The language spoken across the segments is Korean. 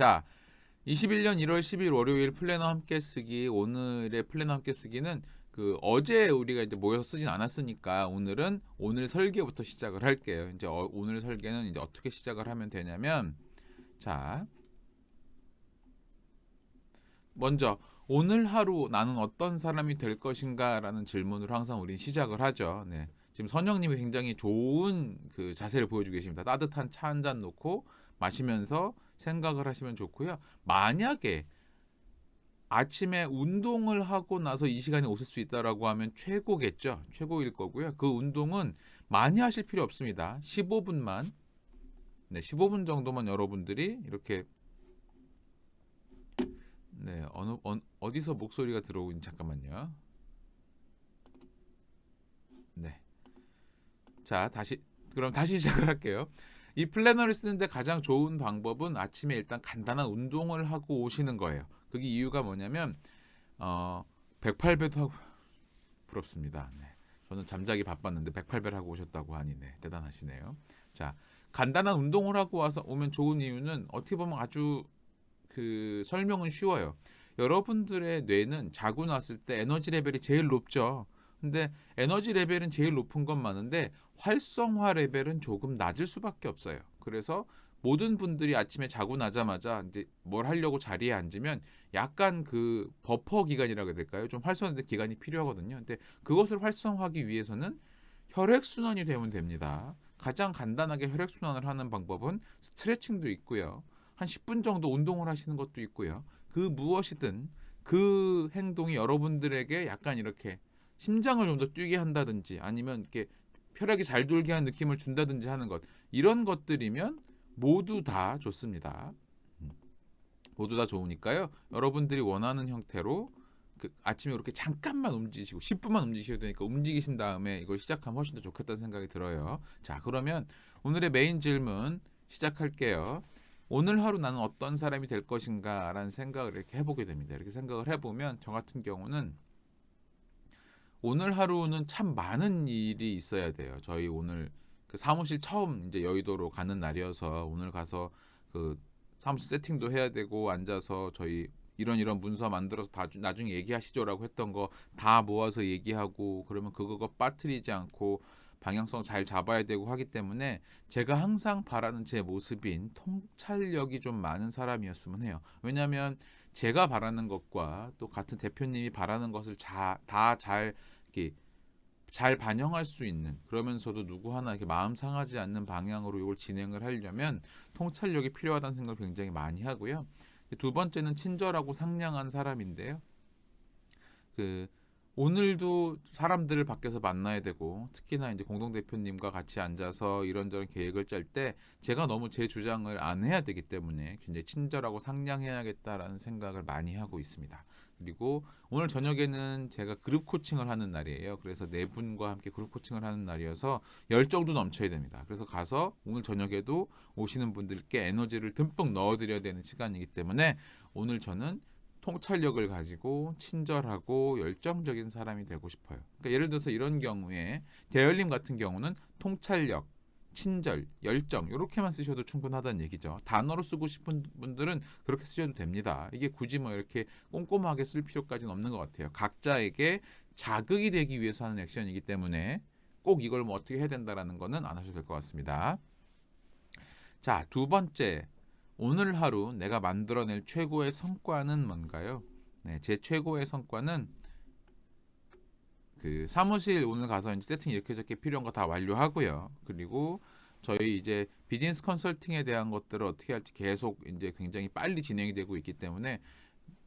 자, 21년 1월 10일 월요일 플래너 함께 쓰기 오늘의 플래너 함께 쓰기는 그 어제 우리가 이제 모여서 쓰진 않았으니까 오늘은 오늘 설계부터 시작을 할게요. 이제 어, 오늘 설계는 이제 어떻게 시작을 하면 되냐면 자 먼저 오늘 하루 나는 어떤 사람이 될 것인가라는 질문으로 항상 우리는 시작을 하죠. 네. 지금 선영님이 굉장히 좋은 그 자세를 보여주고 계십니다. 따뜻한 차 한 잔 놓고 마시면서 생각을 하시면 좋고요. 만약에 아침에 운동을 하고 나서 이 시간에 오실 수 있다라고 하면 최고겠죠. 최고일 거고요. 그 운동은 많이 하실 필요 없습니다. 15분만 네, 15분 정도만 여러분들이 이렇게 네, 어느 어, 어디서 목소리가 들어오긴 잠깐만요. 네. 자, 다시 그럼 다시 시작을 할게요. 이 플래너를 쓰는데 가장 좋은 방법은 아침에 일단 간단한 운동을 하고 오시는 거예요. 그게 이유가 뭐냐면 어 108배도 하고 부럽습니다. 네. 저는 잠자기 바빴는데 108배를 하고 오셨다고 하니 네, 대단하시네요. 자, 간단한 운동을 하고 와서 오면 좋은 이유는 어떻게 보면 아주 그 설명은 쉬워요. 여러분들의 뇌는 자고 났을 때 에너지 레벨이 제일 높죠. 근데 에너지 레벨은 제일 높은 건 많은데 활성화 레벨은 조금 낮을 수밖에 없어요. 그래서 모든 분들이 아침에 자고 나자마자 이제 뭘 하려고 자리에 앉으면 약간 그 버퍼 기간이라고 해야 될까요? 좀 활성화된 기간이 필요하거든요. 근데 그것을 활성화하기 위해서는 혈액 순환이 되면 됩니다. 가장 간단하게 혈액 순환을 하는 방법은 스트레칭도 있고요. 한 10분 정도 운동을 하시는 것도 있고요. 그 무엇이든 그 행동이 여러분들에게 약간 이렇게 심장을 좀 더 뛰게 한다든지 아니면 이렇게 혈액이 잘 돌게 하는 느낌을 준다든지 하는 것 이런 것들이면 모두 다 좋습니다. 음. 모두 다 좋으니까요. 여러분들이 원하는 형태로 그 아침에 이렇게 잠깐만 움직이시고 10분만 움직이셔도 되니까 움직이신 다음에 이걸 시작하면 훨씬 더 좋겠다는 생각이 들어요. 자, 그러면 오늘의 메인 질문 시작할게요. 오늘 하루 나는 어떤 사람이 될 것인가라는 생각을 이렇게 해보게 됩니다. 이렇게 생각을 해보면 저 같은 경우는 오늘 하루는 참 많은 일이 있어야 돼요. 저희 오늘 그 사무실 처음 이제 여의도로 가는 날이어서 오늘 가서 그 사무실 세팅도 해야 되고 앉아서 저희 이런 이런 문서 만들어서 다 나중에 얘기하시죠라고 했던 거 다 모아서 얘기하고 그러면 그거 빠뜨리지 않고 방향성 잘 잡아야 되고 하기 때문에 제가 항상 바라는 제 모습인 통찰력이 좀 많은 사람이었으면 해요. 왜냐하면 제가 바라는 것과 또 같은 대표님이 바라는 것을 다잘 이렇게 잘 반영할 수 있는 그러면서도 누구 하나 이렇게 마음 상하지 않는 방향으로 이걸 진행을 하려면 통찰력이 필요하다는 생각을 굉장히 많이 하고요. 두 번째는 친절하고 상냥한 사람인데요. 그 오늘도 사람들을 밖에서 만나야 되고 특히나 이제 공동 대표님과 같이 앉아서 이런저런 계획을 짤 때 제가 너무 제 주장을 안 해야 되기 때문에 굉장히 친절하고 상냥해야겠다라는 생각을 많이 하고 있습니다. 그리고 오늘 저녁에는 제가 그룹 코칭을 하는 날이에요. 그래서 네 분과 함께 그룹 코칭을 하는 날이어서 열정도 넘쳐야 됩니다. 그래서 가서 오늘 저녁에도 오시는 분들께 에너지를 듬뿍 넣어드려야 되는 시간이기 때문에 오늘 저는 통찰력을 가지고 친절하고 열정적인 사람이 되고 싶어요. 그러니까 예를 들어서 이런 경우에 대열님 같은 경우는 통찰력, 친절, 열정 이렇게만 쓰셔도 충분하다는 얘기죠. 단어로 쓰고 싶은 분들은 그렇게 쓰셔도 됩니다. 이게 굳이 뭐 이렇게 꼼꼼하게 쓸 필요까지는 없는 것 같아요. 각자에게 자극이 되기 위해서 하는 액션이기 때문에 꼭 이걸 뭐 어떻게 해야 된다라는 거는 안 하셔도 될 것 같습니다. 자, 두 번째. 오늘 하루 내가 만들어낼 최고의 성과는 뭔가요? 네, 제 최고의 성과는 그 사무실 오늘 가서 이제 세팅 이렇게 저렇게 필요한 거 다 완료하고요. 그리고 저희 이제 비즈니스 컨설팅에 대한 것들을 어떻게 할지 계속 이제 굉장히 빨리 진행이 되고 있기 때문에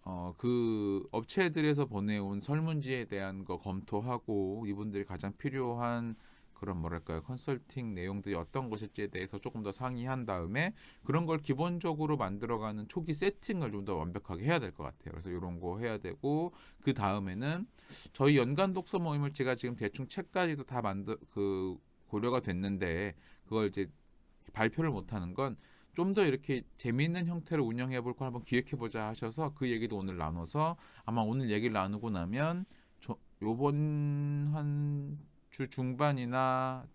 어 그 업체들에서 보내온 설문지에 대한 거 검토하고 이분들이 가장 필요한 그런 뭐랄까요 컨설팅 내용들이 어떤 것일지에 대해서 조금 더 상의한 다음에 그런 걸 기본적으로 만들어가는 초기 세팅을 좀 더 완벽하게 해야 될 것 같아요. 그래서 이런 거 해야 되고 그 다음에는 저희 연간 독서 모임을 제가 지금 대충 책까지도 다 만들 그 고려가 됐는데 그걸 이제 발표를 못하는 건 좀더 이렇게 재미있는 형태로 운영해 볼걸 한번 기획해 보자 하셔서 그 얘기도 오늘 나눠서 아마 오늘 얘기를 나누고 나면 저 요번 한 주 중반이나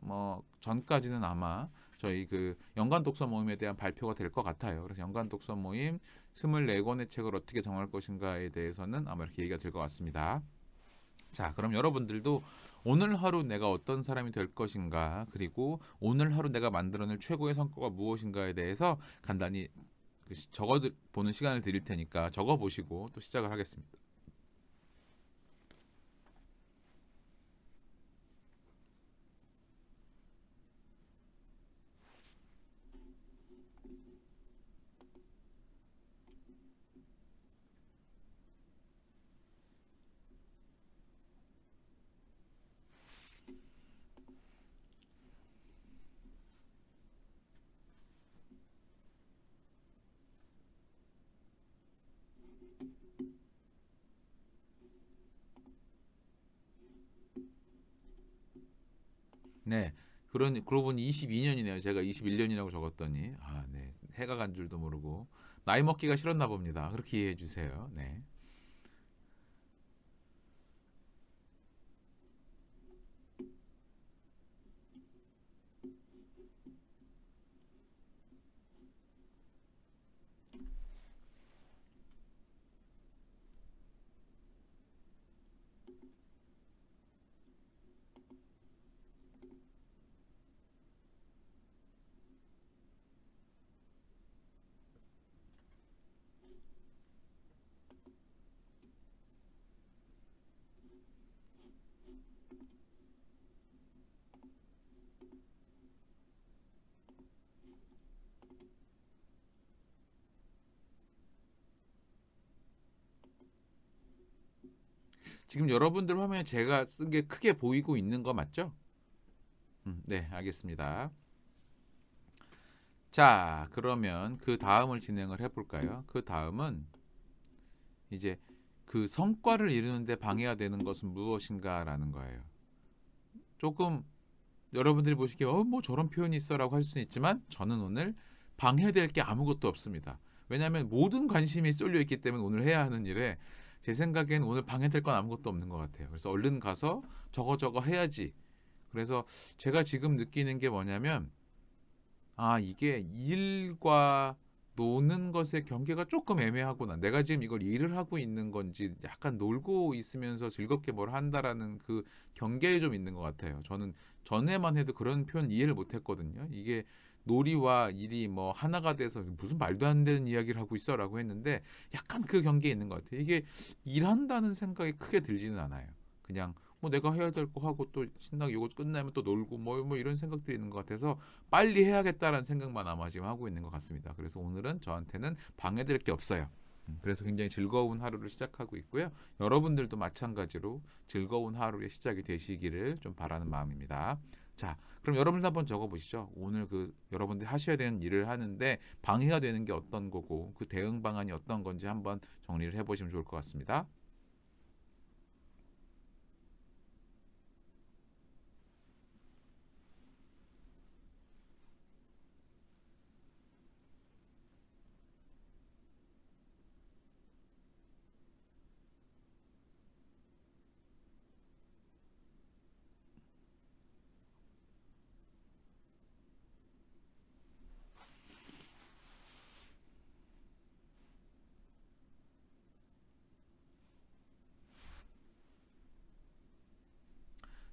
뭐 전까지는 아마 저희 그 연간 독서 모임에 대한 발표가 될 것 같아요. 그래서 연간 독서 모임 24권의 책을 어떻게 정할 것인가에 대해서는 아마 이렇게 얘기가 될 것 같습니다. 자, 그럼 여러분들도 오늘 하루 내가 어떤 사람이 될 것인가, 그리고 오늘 하루 내가 만들어낼 최고의 성과가 무엇인가에 대해서 간단히 그 시- 적어 보는 시간을 드릴 테니까 적어 보시고 또 시작을 하겠습니다. 네. 그런 그러고 보니 22년이네요. 제가 21년이라고 적었더니 아, 네. 해가 간 줄도 모르고 나이 먹기가 싫었나 봅니다. 그렇게 이해해 주세요. 네. 지금 여러분들 화면에 제가 쓴 게 크게 보이고 있는 거 맞죠? 음, 네, 알겠습니다. 자, 그러면 그 다음을 진행을 해볼까요? 그 다음은 이제 그 성과를 이루는데 방해가 되는 것은 무엇인가라는 거예요. 조금 여러분들이 보시기에 어, 뭐 저런 표현이 있어라고 할 수는 있지만 저는 오늘 방해될 게 아무것도 없습니다. 왜냐하면 모든 관심이 쏠려 있기 때문에 오늘 해야 하는 일에 제 생각엔 오늘 방해될 건 아무것도 없는 것 같아요. 그래서 얼른 가서 저거 저거 해야지. 그래서 제가 지금 느끼는 게 뭐냐면 아 이게 일과 노는 것의 경계가 조금 애매하구나. 내가 지금 이걸 일을 하고 있는 건지 약간 놀고 있으면서 즐겁게 뭘 한다라는 그 경계에 좀 있는 것 같아요. 저는 전에만 해도 그런 표현 이해를 못했거든요. 이게 놀이와 일이 뭐 하나가 돼서 무슨 말도 안 되는 이야기를 하고 있어라고 했는데 약간 그 경계에 있는 것 같아요. 이게 일한다는 생각이 크게 들지는 않아요. 그냥 뭐 내가 해야 될 거 하고 또 신나게 이거 끝나면 또 놀고 뭐, 뭐 이런 생각들이 있는 것 같아서 빨리 해야겠다라는 생각만 아마 지금 하고 있는 것 같습니다. 그래서 오늘은 저한테는 방해될 게 없어요. 음, 그래서 굉장히 즐거운 하루를 시작하고 있고요. 여러분들도 마찬가지로 즐거운 하루의 시작이 되시기를 좀 바라는 마음입니다. 자, 그럼 여러분들 한번 적어보시죠. 오늘 그 여러분들이 하셔야 되는 일을 하는데 방해가 되는 게 어떤 거고 그 대응 방안이 어떤 건지 한번 정리를 해보시면 좋을 것 같습니다.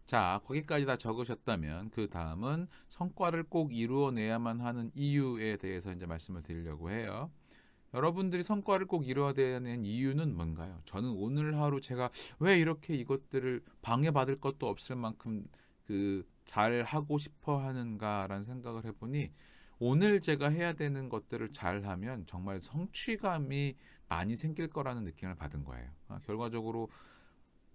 자, 거기까지 다 적으셨다면 그 다음은 성과를 꼭 이루어내야만 하는 이유에 대해서 이제 말씀을 드리려고 해요. 여러분들이 성과를 꼭 이루어내는 이유는 뭔가요? 저는 오늘 하루 제가 왜 이렇게 이것들을 방해받을 것도 없을 만큼 그 잘 하고 싶어 하는가라는 생각을 해보니 오늘 제가 해야 되는 것들을 잘 하면 정말 성취감이 많이 생길 거라는 느낌을 받은 거예요. 아, 결과적으로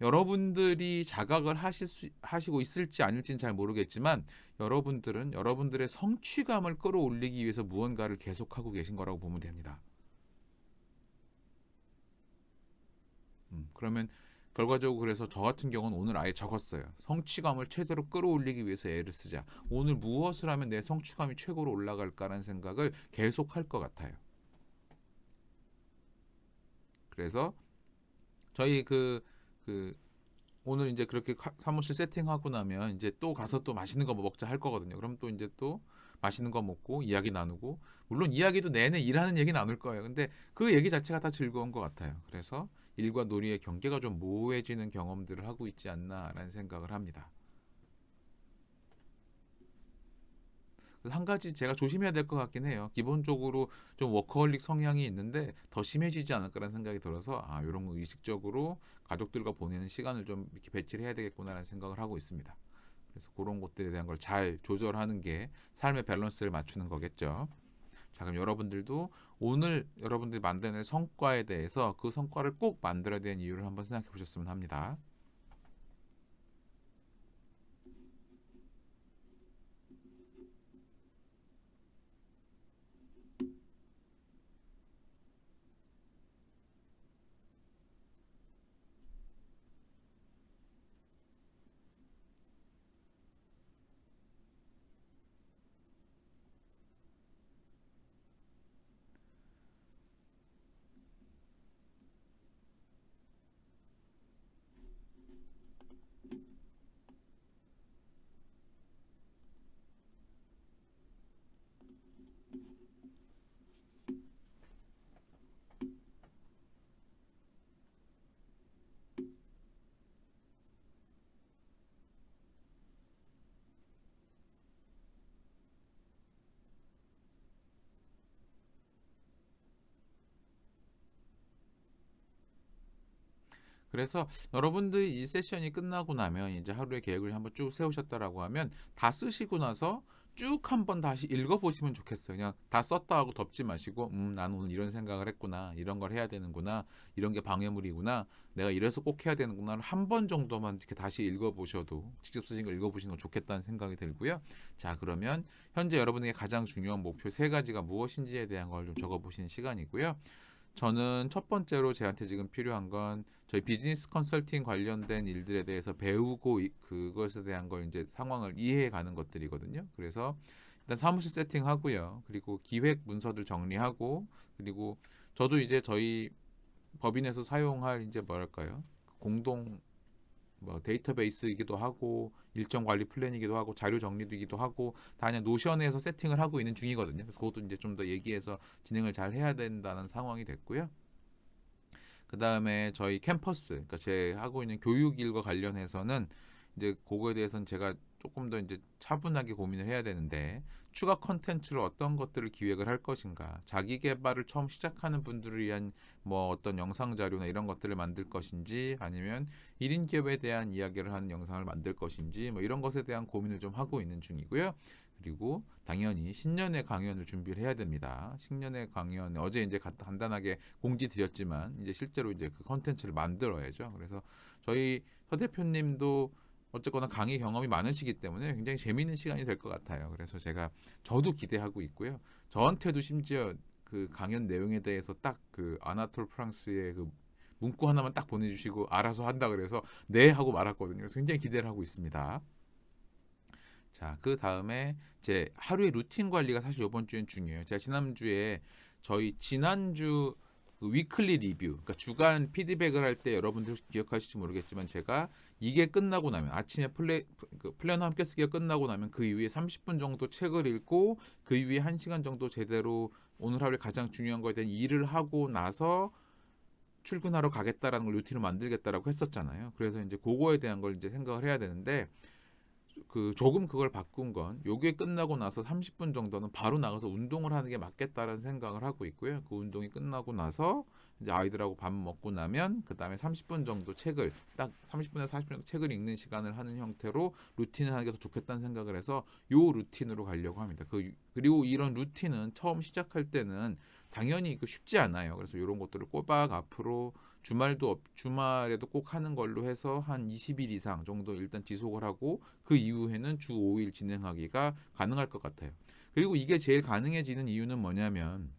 여러분들이 자각을 하실 수, 하시고 있을지 아닐지는 잘 모르겠지만 여러분들은 여러분들의 성취감을 끌어올리기 위해서 무언가를 계속하고 계신 거라고 보면 됩니다. 음, 그러면 결과적으로 그래서 저 같은 경우는 오늘 아예 적었어요. 성취감을 최대로 끌어올리기 위해서 애를 쓰자. 오늘 무엇을 하면 내 성취감이 최고로 올라갈까라는 생각을 계속 할 것 같아요. 그래서 저희 그, 그, 오늘 이제 그렇게 카- 사무실 세팅하고 나면 이제 또 가서 또 맛있는 거 먹자 할 거거든요. 그럼 또 이제 또 맛있는 거 먹고 이야기 나누고 물론 이야기도 내내 일하는 얘기 나눌 거예요. 근데 그 얘기 자체가 다 즐거운 것 같아요. 그래서 일과 놀이의 경계가 좀 모호해지는 경험들을 하고 있지 않나라는 생각을 합니다. 한 가지 제가 조심해야 될 것 같긴 해요. 기본적으로 좀 워커홀릭 성향이 있는데 더 심해지지 않을까라는 생각이 들어서 아 이런 거 의식적으로 가족들과 보내는 시간을 좀 이렇게 배치를 해야 되겠구나라는 생각을 하고 있습니다. 그래서 그런 것들에 대한 걸 잘 조절하는 게 삶의 밸런스를 맞추는 거겠죠. 자 그럼 여러분들도 오늘 여러분들이 만드는 성과에 대해서 그 성과를 꼭 만들어야 되는 이유를 한번 생각해 보셨으면 합니다. 그래서 여러분들이 이 세션이 끝나고 나면 이제 하루의 계획을 한번 쭉 세우셨다라고 하면 다 쓰시고 나서 쭉 한번 다시 읽어보시면 좋겠어요. 그냥 다 썼다 하고 덮지 마시고, 음, 나는 오늘 이런 생각을 했구나. 이런 걸 해야 되는구나. 이런 게 방해물이구나. 내가 이래서 꼭 해야 되는구나. 한 번 정도만 이렇게 다시 읽어보셔도, 직접 쓰신 걸 읽어보시는 거 좋겠다는 생각이 들고요. 자, 그러면 현재 여러분에게 가장 중요한 목표 세 가지가 무엇인지에 대한 걸 좀 적어보시는 시간이고요. 저는 첫 번째로 저한테 지금 필요한 건 저희 비즈니스 컨설팅 관련된 일들에 대해서 배우고 이- 그것에 대한 걸 이제 상황을 이해해 가는 것들이거든요. 그래서 일단 사무실 세팅하고요. 그리고 기획 문서들 정리하고 그리고 저도 이제 저희 법인에서 사용할 이제 뭐랄까요? 공동 뭐 데이터베이스이기도 하고 일정 관리 플랜이기도 하고 자료 정리이기도 하고 다 그냥 노션에서 세팅을 하고 있는 중이거든요. 그래서 그것도 이제 좀 더 얘기해서 진행을 잘 해야 된다는 상황이 됐고요. 그 다음에 저희 캠퍼스, 그러니까 제 하고 있는 교육 일과 관련해서는 이제 그거에 대해서는 제가 조금 더 이제 차분하게 고민을 해야 되는데 추가 컨텐츠를 어떤 것들을 기획을 할 것인가, 자기 개발을 처음 시작하는 분들을 위한 뭐 어떤 영상 자료나 이런 것들을 만들 것인지 아니면 1인 기업에 대한 이야기를 하는 영상을 만들 것인지 뭐 이런 것에 대한 고민을 좀 하고 있는 중이고요. 그리고 당연히 신년의 강연을 준비를 해야 됩니다. 신년의 강연 어제 이제 간- 간단하게 공지 드렸지만 이제 실제로 이제 그 컨텐츠를 만들어야죠. 그래서 저희 서 대표님도 어쨌거나 강의 경험이 많으시기 때문에 굉장히 재미있는 시간이 될 것 같아요. 그래서 제가 저도 기대하고 있고요. 저한테도 심지어 그 강연 내용에 대해서 딱 그 아나톨 프랑스의 그 문구 하나만 딱 보내주시고 알아서 한다 그래서 네 하고 말았거든요. 그래서 굉장히 기대를 하고 있습니다. 자, 그 다음에 제 하루의 루틴 관리가 사실 이번 주엔 중요해요. 제가 지난주에 저희 지난주 그 위클리 리뷰, 그러니까 주간 피드백을 할 때 여러분들 기억하실지 모르겠지만 제가 이게 끝나고 나면 아침에 플레, 그 플래너 함께 쓰기가 끝나고 나면 그 이후에 30분 정도 책을 읽고 그 이후에 1시간 정도 제대로 오늘 하루에 가장 중요한 거에 대한 일을 하고 나서 출근하러 가겠다라는 걸 루틴을 만들겠다라고 했었잖아요. 그래서 이제 그거에 대한 걸 이제 생각을 해야 되는데 그 조금 그걸 바꾼 건 요게 끝나고 나서 30분 정도는 바로 나가서 운동을 하는 게 맞겠다라는 생각을 하고 있고요. 그 운동이 끝나고 나서 이제 아이들하고 밥 먹고 나면 그 다음에 30분 정도 책을 딱 30분에서 40분 정도 책을 읽는 시간을 하는 형태로 루틴을 하는 게 더 좋겠다는 생각을 해서 요 루틴으로 가려고 합니다. 그 그리고 이런 루틴은 처음 시작할 때는 당연히 그 쉽지 않아요. 그래서 이런 것들을 꼬박 앞으로 주말도 없, 주말에도 꼭 하는 걸로 해서 한 20일 이상 정도 일단 지속을 하고 그 이후에는 주 5일 진행하기가 가능할 것 같아요. 그리고 이게 제일 가능해지는 이유는 뭐냐면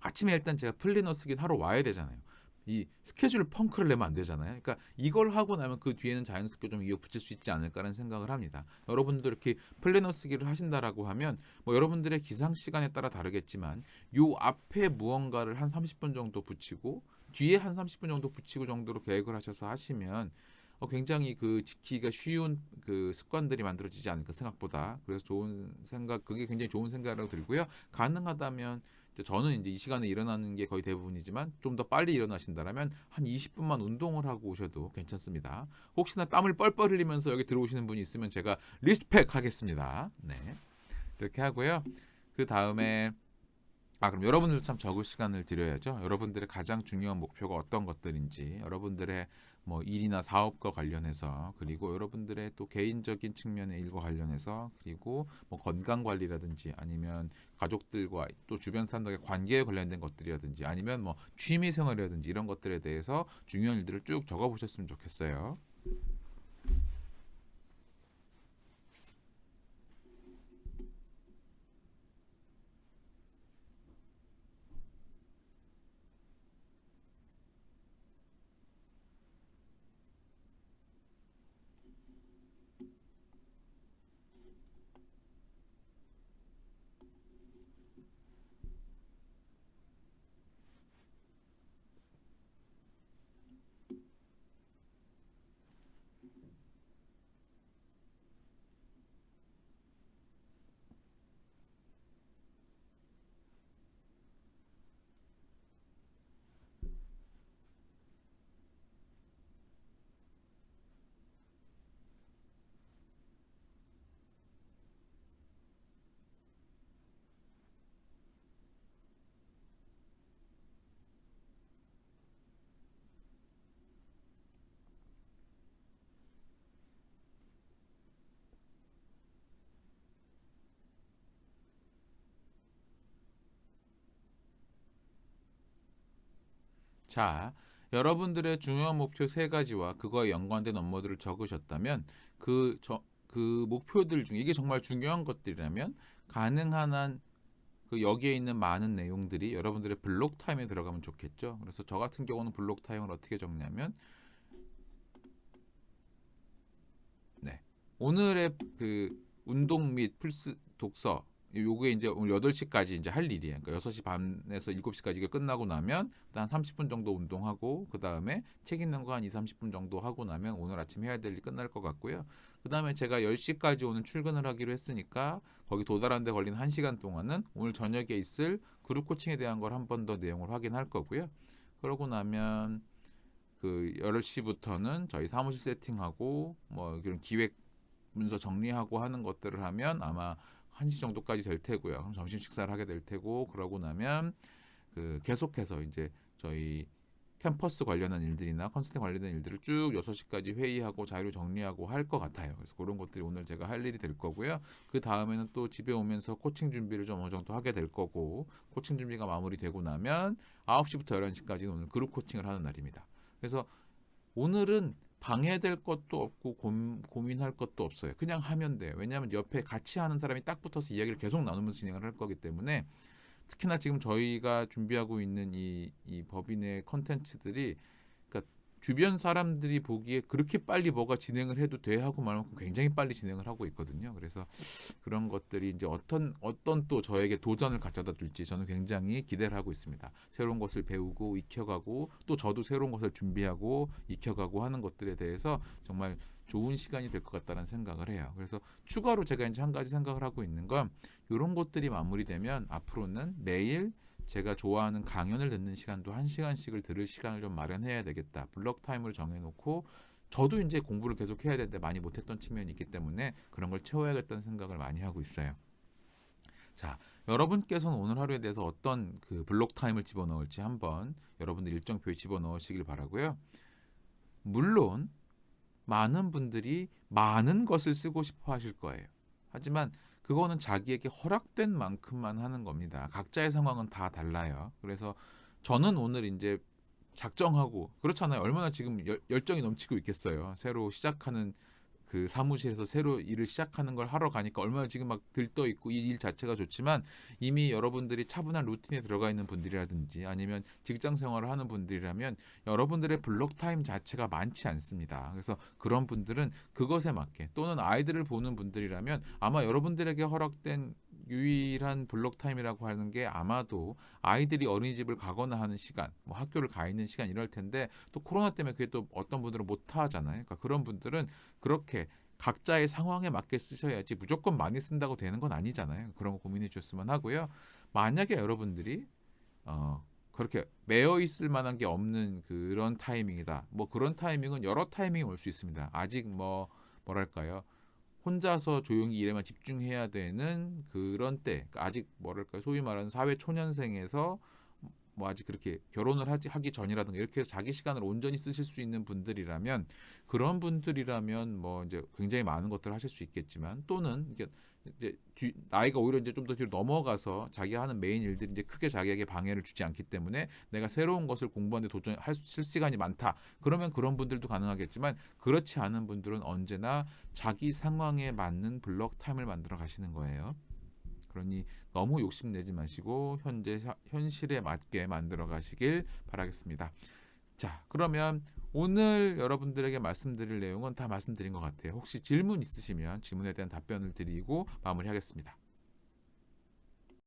아침에 일단 제가 플래너 쓰긴 하러 와야 되잖아요. 이 스케줄 펑크를 내면 안 되잖아요. 그러니까 이걸 하고 나면 그 뒤에는 자연스럽게 좀 이어 붙일 수 있지 않을까라는 생각을 합니다. 여러분도 이렇게 플래너 쓰기를 하신다라고 하면 뭐 여러분들의 기상 시간에 따라 다르겠지만 요 앞에 무언가를 한 30분 정도 붙이고 뒤에 한 30분 정도 붙이고 정도로 계획을 하셔서 하시면 어, 굉장히 그 지키기가 쉬운 그 습관들이 만들어지지 않을까 생각보다. 그래서 좋은 생각 그게 굉장히 좋은 생각이라고 들고요. 가능하다면 저는 이제 이 시간에 일어나는 게 거의 대부분이지만 좀 더 빨리 일어나신다라면 한 20분만 운동을 하고 오셔도 괜찮습니다. 혹시나 땀을 뻘뻘 흘리면서 여기 들어오시는 분이 있으면 제가 리스펙 하겠습니다. 네. 이렇게 하고요. 그 다음에 아 그럼 여러분들도 참 적을 시간을 드려야죠. 여러분들의 가장 중요한 목표가 어떤 것들인지 여러분들의 뭐 일이나 사업과 관련해서 그리고 여러분들의 또 개인적인 측면의 일과 관련해서 그리고 뭐 건강 관리라든지 아니면 가족들과 또 주변 사람들의 관계에 관련된 것들이라든지 아니면 뭐 취미 생활이라든지 이런 것들에 대해서 중요한 일들을 쭉 적어 보셨으면 좋겠어요. 자, 여러분들의 중요한 목표 세 가지와 그거에 연관된 업무들을 적으셨다면 그, 저, 그 목표들 중에 이게 정말 중요한 것들이라면 가능한 한 그 여기에 있는 많은 내용들이 여러분들의 블록 타임에 들어가면 좋겠죠. 그래서 저 같은 경우는 블록 타임을 어떻게 적냐면 네. 오늘의 그 운동 및 플스 독서 요게 이제 오늘 8시까지 이제 할 일이에요. 그러니까 6시 반에서 7시까지 이게 끝나고 나면 한 30분 정도 운동하고 그다음에 책 읽는 거 한 2, 30분 정도 하고 나면 오늘 아침 해야 될 일 끝날 것 같고요. 그다음에 제가 10시까지 오늘 출근을 하기로 했으니까 거기 도달하는 데 걸린 1시간 동안은 오늘 저녁에 있을 그룹 코칭에 대한 걸 한 번 더 내용을 확인할 거고요. 그러고 나면 그 10시부터는 저희 사무실 세팅하고 뭐 이런 기획 문서 정리하고 하는 것들을 하면 아마 1시 정도까지 될 테고요. 그럼 점심 식사를 하게 될 테고 그러고 나면 그 계속해서 이제 저희 캠퍼스 관련한 일들이나 컨설팅 관련된 일들을 쭉 6시까지 회의하고 자료 정리하고 할 것 같아요. 그래서 그런 것들이 오늘 제가 할 일이 될 거고요. 그 다음에는 또 집에 오면서 코칭 준비를 좀 어느 정도 하게 될 거고 코칭 준비가 마무리되고 나면 9시부터 11시까지는 오늘 그룹 코칭을 하는 날입니다. 그래서 오늘은 방해될 것도 없고 고, 민할 것도 없어요. 그냥 하면 돼요. 왜냐하면 옆에 같이 하는 사람이 딱 붙어서 이야기를 계속 나누면서 진행을 할 거기 때문에 특히나 지금 저희가 준비하고 있는 이, 이 법인의 컨텐츠들이 주변 사람들이 보기에 그렇게 빨리 뭐가 진행을 해도 돼 하고 말만큼 굉장히 빨리 진행을 하고 있거든요. 그래서 그런 것들이 이제 어떤 어떤 또 저에게 도전을 가져다 줄지 저는 굉장히 기대를 하고 있습니다. 새로운 것을 배우고 익혀가고 또 저도 새로운 것을 준비하고 익혀가고 하는 것들에 대해서 정말 좋은 시간이 될 것 같다는 생각을 해요. 그래서 추가로 제가 이제 한 가지 생각을 하고 있는 건 이런 것들이 마무리되면 앞으로는 매일 제가 좋아하는 강연을 듣는 시간도 한 시간씩을 들을 시간을 좀 마련해야 되겠다. 블럭 타임을 정해놓고 저도 이제 공부를 계속 해야 되는데 많이 못했던 측면이 있기 때문에 그런 걸 채워야겠다는 생각을 많이 하고 있어요. 자, 여러분께서는 오늘 하루에 대해서 어떤 그 블록 타임을 집어넣을지 한번 여러분들 일정표에 집어넣으시길 바라고요. 물론 많은 분들이 많은 것을 쓰고 싶어 하실 거예요. 하지만 그거는 자기에게 허락된 만큼만 하는 겁니다. 각자의 상황은 다 달라요. 그래서 저는 오늘 이제 작정하고 그렇잖아요. 얼마나 지금 열, 열정이 넘치고 있겠어요. 새로 시작하는 그 사무실에서 새로 일을 시작하는 걸 하러 가니까 얼마나 지금 막 들떠 있고 이 일 자체가 좋지만 이미 여러분들이 차분한 루틴에 들어가 있는 분들이라든지 아니면 직장 생활을 하는 분들이라면 여러분들의 블록 타임 자체가 많지 않습니다. 그래서 그런 분들은 그것에 맞게 또는 아이들을 보는 분들이라면 아마 여러분들에게 허락된 유일한 블록 타임이라고 하는 게 아마도 아이들이 어린이집을 가거나 하는 시간, 뭐 학교를 가 있는 시간 이럴 텐데 또 코로나 때문에 그게 또 어떤 분들은 못 하잖아요. 그러니까 그런 분들은 그렇게 각자의 상황에 맞게 쓰셔야지 무조건 많이 쓴다고 되는 건 아니잖아요. 그런 거 고민해 주셨으면 하고요. 만약에 여러분들이 어 그렇게 매여 있을 만한 게 없는 그런 타이밍이다. 뭐 그런 타이밍은 여러 타이밍이 올 수 있습니다. 아직 뭐 뭐랄까요? 혼자서 조용히 일에만 집중해야 되는 그런 때 그러니까 아직 뭐랄까요? 소위 말하는 사회 초년생에서 뭐 아직 그렇게 결혼을 하지 하기 전이라든가 이렇게 해서 자기 시간을 온전히 쓰실 수 있는 분들이라면 그런 분들이라면 뭐 이제 굉장히 많은 것들을 하실 수 있겠지만 또는 이게 이제 뒤, 나이가 오히려 이제 좀 더 뒤로 넘어가서 자기 하는 메인 일들이 이제 크게 자기에게 방해를 주지 않기 때문에 내가 새로운 것을 공부하는데 도전할 수 시간이 많다. 그러면 그런 분들도 가능하겠지만 그렇지 않은 분들은 언제나 자기 상황에 맞는 블럭 타임을 만들어 가시는 거예요. 그러니 너무 욕심내지 마시고 현재 사- 현실에 맞게 만들어 가시길 바라겠습니다. 자, 그러면 오늘 여러분들에게 말씀드릴 내용은 다 말씀드린 것 같아요. 혹시 질문 있으시면 질문에 대한 답변을 드리고 마무리하겠습니다.